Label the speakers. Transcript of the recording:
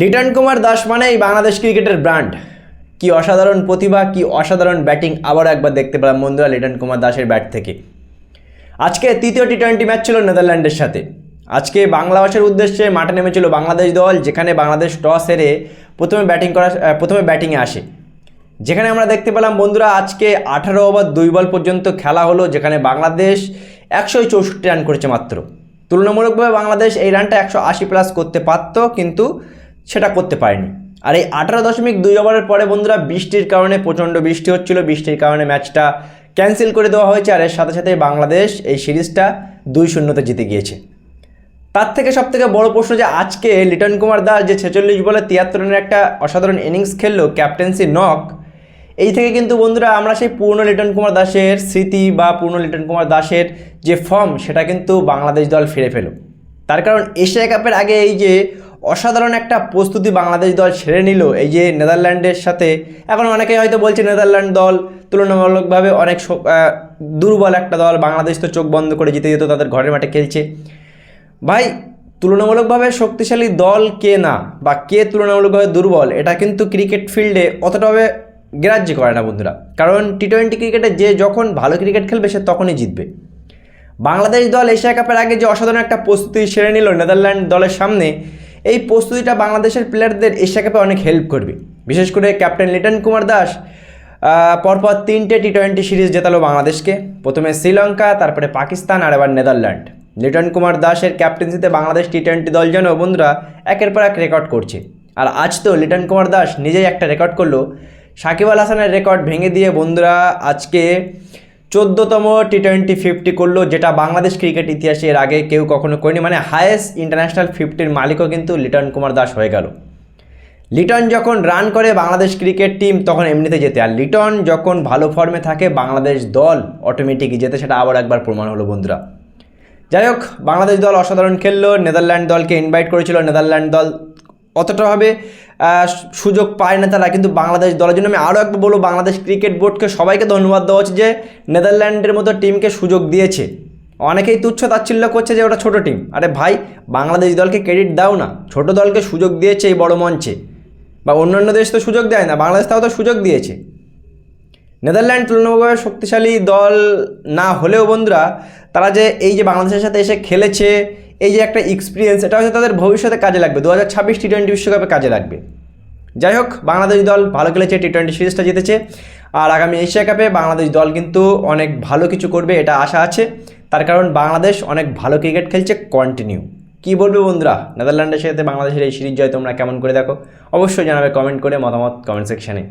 Speaker 1: লিটন কুমার দাস মানেই বাংলাদেশ ক্রিকেটের ব্র্যান্ড। কি অসাধারণ প্রতিভা, কি অসাধারণ ব্যাটিং আবারও একবার দেখতে পেলাম বন্ধুরা লিটন কুমার দাসের ব্যাট থেকে। আজকে তৃতীয় টি টোয়েন্টি ম্যাচ ছিল নেদারল্যান্ডের সাথে। আজকে বাংলাদেশের উদ্দেশ্যে মাঠে নেমেছিল বাংলাদেশ দল, যেখানে বাংলাদেশ টস হেরে প্রথমে ব্যাটিং করা প্রথমে ব্যাটিংয়ে আসে। যেখানে আমরা দেখতে পেলাম বন্ধুরা আজকে আঠারো ওভার দুই বল পর্যন্ত খেলা হলো, যেখানে বাংলাদেশ একশো চৌষট্টি রান করেছে মাত্র। তুলনামূলকভাবে বাংলাদেশ এই রানটা একশো আশি প্লাস করতে পারত, কিন্তু সেটা করতে পারেনি। আর এই আঠারো দশমিক দুই ওভারের পরে বন্ধুরা বৃষ্টির কারণে প্রচণ্ড বৃষ্টি হচ্ছিল। বৃষ্টির কারণে ম্যাচটা ক্যান্সেল করে দেওয়া হয়েছে আর এর সাথে সাথে বাংলাদেশ এই সিরিজটা দুই শূন্যতে জিতে গিয়েছে। তার থেকে সব থেকে বড় প্রশ্ন যে আজকে লিটন কুমার দাস যে ছেচল্লিশ বলে তিয়াত্তর রানের একটা অসাধারণ ইনিংস খেললো, ক্যাপ্টেন্সি নক, এই থেকে কিন্তু বন্ধুরা আমরা সেই পূর্ণ লিটন কুমার দাসের স্মৃতি বা পূর্ণ লিটন কুমার দাসের যে ফর্ম সেটা কিন্তু বাংলাদেশ দল ফিরে পেল। তার কারণ এশিয়া কাপের আগে এই যে অসাধারণ একটা প্রস্তুতি বাংলাদেশ দল ছেড়ে নিল। এই যে নেদারল্যান্ডের সাথে, এখন অনেকেই হয়তো বলছে নেদারল্যান্ড দল তুলনামূলকভাবে অনেক দুর্বল একটা দল। বাংলাদেশ তো চোখ বন্ধ করে জিতে যেত, তাদের ঘরের মাঠে খেলছে। ভাই, তুলনামূলকভাবে শক্তিশালী দল কে না বা কে তুলনামূলকভাবে দুর্বল, এটা কিন্তু ক্রিকেট ফিল্ডে অতটাভাবে গ্রাহ্য করে না বন্ধুরা। কারণ টি টোয়েন্টি ক্রিকেটে যে যখন ভালো ক্রিকেট খেলবে, সে তখনই জিতবে। বাংলাদেশ দল এশিয়া কাপের আগে যে অসাধারণ একটা প্রস্তুতি সেরে নিল নেদারল্যান্ড দলের সামনে এই প্রস্তুতিটা বাংলাদেশের প্লেয়ারদের এশিয়া কাপে অনেক হেল্প করবে। বিশেষ করে ক্যাপ্টেন লিটন কুমার দাস পরপর তিনটে টি টোয়েন্টি সিরিজ জেতালো বাংলাদেশকে। প্রথমে শ্রীলঙ্কা, তারপরে পাকিস্তান আর এবার নেদারল্যান্ড। লিটন কুমার দাসের ক্যাপ্টেন্সিতে বাংলাদেশ টি টোয়েন্টি দল যেন বন্ধুরা একের পর এক রেকর্ড করছে। আর আজ তো লিটন কুমার দাস নিজেই একটা রেকর্ড করল। সাকিব আল হাসানের রেকর্ড ভেঙে দিয়ে বন্ধুরা আজকে চোদ্দোতম টি টোয়েন্টি ফিফটি করল, যেটা বাংলাদেশ ক্রিকেট ইতিহাসে এর আগে কেউ কখনো করেনি মানে হায়েস্ট ইন্টারন্যাশনাল ফিফটির মালিকও কিন্তু লিটন কুমার দাস হয়ে গেল। লিটন যখন রান করে বাংলাদেশ ক্রিকেট টিম তখন এমনিতে যেতে। আর লিটন যখন ভালো ফর্মে থাকে, বাংলাদেশ দল অটোমেটিকই যেতে, সেটা আবার একবার প্রমাণ হলো বন্ধুরা। যাই হোক, বাংলাদেশ দল অসাধারণ খেললো, নেদারল্যান্ড দলকে ইনভাইট করেছিল, নেদারল্যান্ড দল অতটাভাবে সুযোগ পায় না তারা। কিন্তু বাংলাদেশ দলের জন্য আমি আরও একবার বলব, বাংলাদেশ ক্রিকেট বোর্ডকে সবাইকে ধন্যবাদ দেওয়া হচ্ছে যে নেদারল্যান্ডের মতো টিমকে সুযোগ দিয়েছে। অনেকেই তুচ্ছ তাচ্ছিল্য করছে যে ওটা ছোট টিম। আরে ভাই, বাংলাদেশ দলকে ক্রেডিট দাও না। ছোট দলকে সুযোগ দিয়েছে এই বড় মঞ্চে। বা অন্যান্য দেশ তো সুযোগ দেয় না, বাংলাদেশ তাও তো সুযোগ দিয়েছে। নেদারল্যান্ড তুলনামূলকভাবে শক্তিশালী দল না হলেও বন্ধুরা, তারা যে এই যে বাংলাদেশের সাথে এসে খেলেছে এই যে একটা এক্সপিরিয়েন্স এটা হয়তো তাদের ভবিষ্যতে কাজে লাগবে। দু হাজার ছাব্বিশ টি টোয়েন্টি বিশ্বকাপে কাজে লাগবে। যাই হোক, বাংলাদেশ দল ভালো খেলেছে টি টোয়েন্টি সিরিজটা জিতেছে। আর আগামী এশিয়া কাপে বাংলাদেশ দল কিন্তু অনেক ভালো কিছু করবে, এটা আশা আছে। তার কারণ বাংলাদেশ অনেক ভালো ক্রিকেট খেলছে কন্টিনিউ কী বলবে বন্ধুরা? নেদারল্যান্ডের সাথে বাংলাদেশের এই সিরিজ জয় তোমরা কেমন করে দেখো? অবশ্যই জানাবে কমেন্ট করে মতামত কমেন্ট সেকশানে